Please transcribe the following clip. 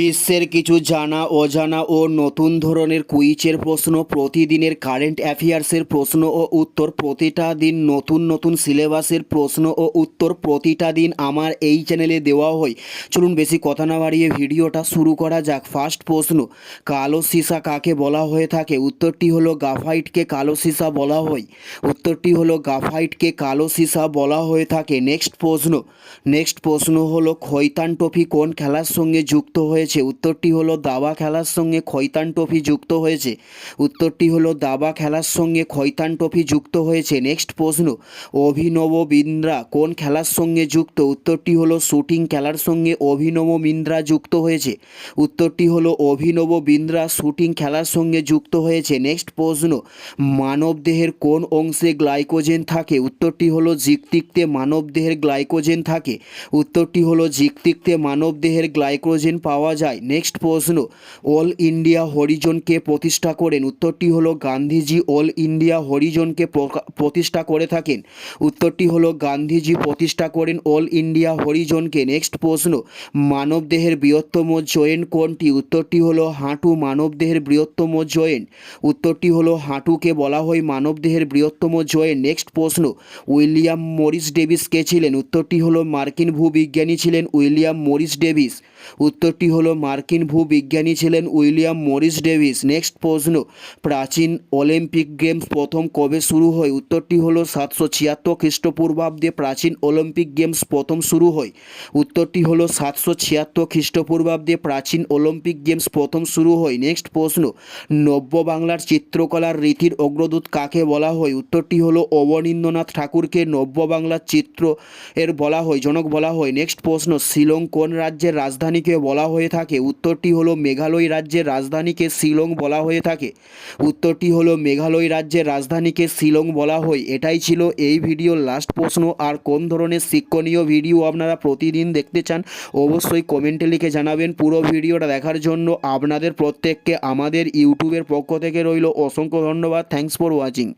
বিশ্বের কিছু জানা, অজানা ও নতুন ধরনের কুইচের প্রশ্ন, প্রতিদিনের কারেন্ট অ্যাফেয়ার্সের প্রশ্ন ও উত্তর, প্রতিটা দিন নতুন নতুন সিলেবাসের প্রশ্ন ও উত্তর প্রতিটা দিন আমার এই চ্যানেলে দেওয়া হয়। চলুন বেশি কথা না বাড়িয়ে ভিডিওটা শুরু করা যাক। ফার্স্ট প্রশ্ন, কালো সীসা কাকে বলা হয়ে থাকে? উত্তরটি হলো গাফাইটকে কালো সীসা বলা হয়। উত্তরটি হলো গাফাইটকে কালো সীসা বলা হয়ে থাকে। নেক্সট প্রশ্ন নেক্সট প্রশ্ন হলো খৈতান ট্রফি কোন খেলার সঙ্গে যুক্ত হয়েছে? উত্তরটি হলো, দাবা খেলার সঙ্গে খৈতান ট্রফি যুক্ত হয়েছে। উত্তরটি হলো, দাবা খেলার সঙ্গে খৈতান ট্রফি যুক্ত হয়েছে। নেক্সট প্রশ্ন, অভিনব বিন্দ্রা কোন খেলার সঙ্গে যুক্ত? উত্তরটি হলো, শুটিং খেলার সঙ্গে অভিনব বিন্দ্রা যুক্ত হয়েছে। উত্তরটি হলো, অভিনব বিন্দ্রা শুটিং খেলার সঙ্গে যুক্ত হয়েছে। নেক্সট প্রশ্ন মানবদেহের কোন অংশে গ্লাইকোজেন থাকে? উত্তরটি হলো জিকতিকতে মানবদেহের গ্লাইকোজেন থাকে। উত্তরটি হলো জিকতিকতে মানব দেহের গ্লাইকোজেন পাওয়া যায়। নেক্সট প্রশ্ন, অল ইন্ডিয়া হরিজনকে প্রতিষ্ঠা করেন। উত্তরটি হলো গান্ধীজি, অল ইন্ডিয়া হরিজনকে প্রতিষ্ঠা করে থাকেন। উত্তরটি হলো গান্ধীজি প্রতিষ্ঠা করেন অল ইন্ডিয়া হরিজনকে। নেক্সট প্রশ্ন, মানবদেহের বৃহত্তম জয়েন্ট কোনটি? উত্তরটি হলো হাঁটু, মানবদেহের বৃহত্তম জয়েন্ট উত্তরটি হলো হাঁটুকে বলা হয় মানবদেহের বৃহত্তম জয়েন্ট নেক্সট প্রশ্ন, উইলিয়াম মরিস ডেভিস কে ছিলেন? উত্তরটি হলো মার্কিন ভূবিজ্ঞানী ছিলেন উইলিয়াম মরিস ডেভিস। উত্তরটি হলো মার্কিন ভূবিজ্ঞানী ছিলেন উইলিয়াম মরিস ডেভিস। নেক্সট প্রশ্ন। প্রাচীন অলিম্পিক গেমস প্রথম কবে শুরু হয়? উত্তরটি হলো সাতশো ছিয়াত্তর খ্রিস্টপূর্বাব্দে প্রাচীন অলিম্পিক গেমস প্রথম শুরু হয়। উত্তরটি হলো সাতশো ছিয়াত্তর খ্রিস্টপূর্বাব্দে প্রাচীন অলিম্পিক গেমস প্রথম শুরু হয়। নেক্সট প্রশ্ন। নব্য বাংলার চিত্রকলার রীতির অগ্রদূত কাকে বলা হয়? উত্তরটি হলো অবনীন্দ্রনাথ ঠাকুরকে নব্য বাংলার চিত্র এর বলা হয়, জনক বলা হয়। নেক্সট প্রশ্ন। শিলং কোন রাজ্যের রাজধানীকে বলা হয়ে থাকে। উত্তরটি হলো মেঘালয় রাজ্যের রাজধানীকে শিলং বলা হয়ে থাকে। উত্তরটি হলো মেঘালয় রাজ্যের রাজধানীকে শিলং বলা হয়। এটাই ছিল এই ভিডিওর লাস্ট প্রশ্ন। আর কোন ধরনের শিক্ষণীয় ভিডিও আপনারা প্রতিদিন দেখতে চান, অবশ্যই কমেন্টে লিখে জানাবেন। পুরো ভিডিওটা দেখার জন্য আপনাদের প্রত্যেককে আমাদের ইউটিউবের পক্ষ থেকে রইল। অসংখ্য ধন্যবাদ। Thanks for watching